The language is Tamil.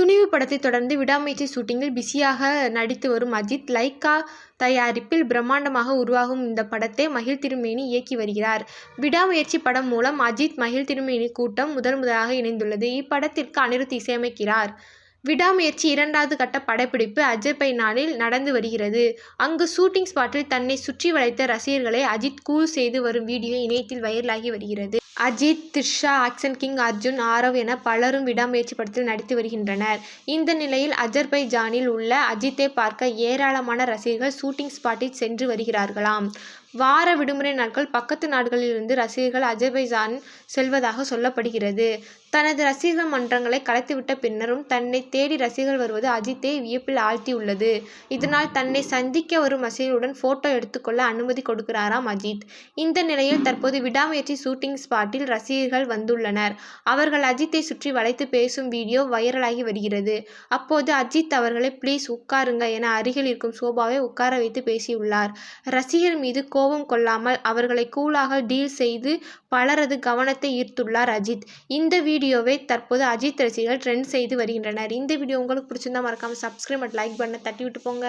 துணிவு படத்தை தொடர்ந்து விடாமுயற்சி ஷூட்டிங்கில் பிஸியாக நடித்து வரும் அஜித் லைக்கா தயாரிப்பில் பிரம்மாண்டமாக உருவாகும் இந்த படத்தை மகிழ் திருமேனி இயக்கி வருகிறார். விடாமுயற்சி படம் மூலம் அஜித் மகிழ் திருமேனி கூட்டம் முதல் முதலாக இணைந்துள்ளது. இப்படத்திற்கு அனிருத் இசையமைக்கிறார். விடாமுயற்சி இரண்டாவது கட்ட படப்பிடிப்பு அஜர்பைஜானில் நடந்து வருகிறது. அங்கு ஷூட்டிங் ஸ்பாட்டில் தன்னை சுற்றி வளைத்த ரசிகர்களை அஜித் கூல் செய்து வரும் வீடியோ இணையத்தில் வைரலாகி வருகிறது. அஜித் த்ரிஷா ஆக்ஷன் கிங் அர்ஜுன் ஆரவ் என பலரும் விடாமுயற்சி படத்தில் நடித்து வருகின்றனர். இந்த நிலையில் அஜர்பைஜானில் உள்ள அஜித்தை பார்க்க ஏராளமான ரசிகர்கள் ஷூட்டிங் ஸ்பாட்டில் சென்று வருகிறார்களாம். வார விடுமுறை நாட்கள் பக்கத்து நாடுகளிலிருந்து ரசிகர்கள் அஜர்பைஜான் செல்வதாக சொல்லப்படுகிறது. தனது ரசிகர் மன்றங்களை கலைத்துவிட்ட பின்னரும் தன்னை தேடி ரசிகர்கள் வருவது அஜித்தை வியப்பில் ஆழ்த்தியுள்ளது. இதனால் தன்னை சந்திக்க வரும் ரசிகர்களுடன் போட்டோ எடுத்துக்கொள்ள அனுமதி கொடுக்கிறாராம் அஜித். இந்த நிலையில் தற்போது விடாமுயற்சி ஷூட்டிங் ஸ்பாட் ஸ்பாட்டில் ரசிகர்கள் வந்துள்ளனர். அவர்கள் அஜித்தை சுற்றி வளைத்து பேசும் வீடியோ வைரலாகி வருகிறது. அப்போது அஜித் அவர்களை ப்ளீஸ் உட்காருங்க என அருகில் இருக்கும் சோபாவை உட்கார வைத்து பேசியுள்ளார். ரசிகர் மீது கோபம் கொள்ளாமல் அவர்களை கூலாக டீல் செய்து பலரது கவனத்தை ஈர்த்துள்ளார் அஜித். இந்த வீடியோவை தற்போது அஜித் ரசிகர்கள் ட்ரெண்ட் செய்து வருகின்றனர். இந்த வீடியோ உங்களுக்கு பிடிச்சிருந்தா மறக்காமல் சப்ஸ்கிரைப் மற்றும் லைக் பண்ண தட்டி விட்டு போங்க.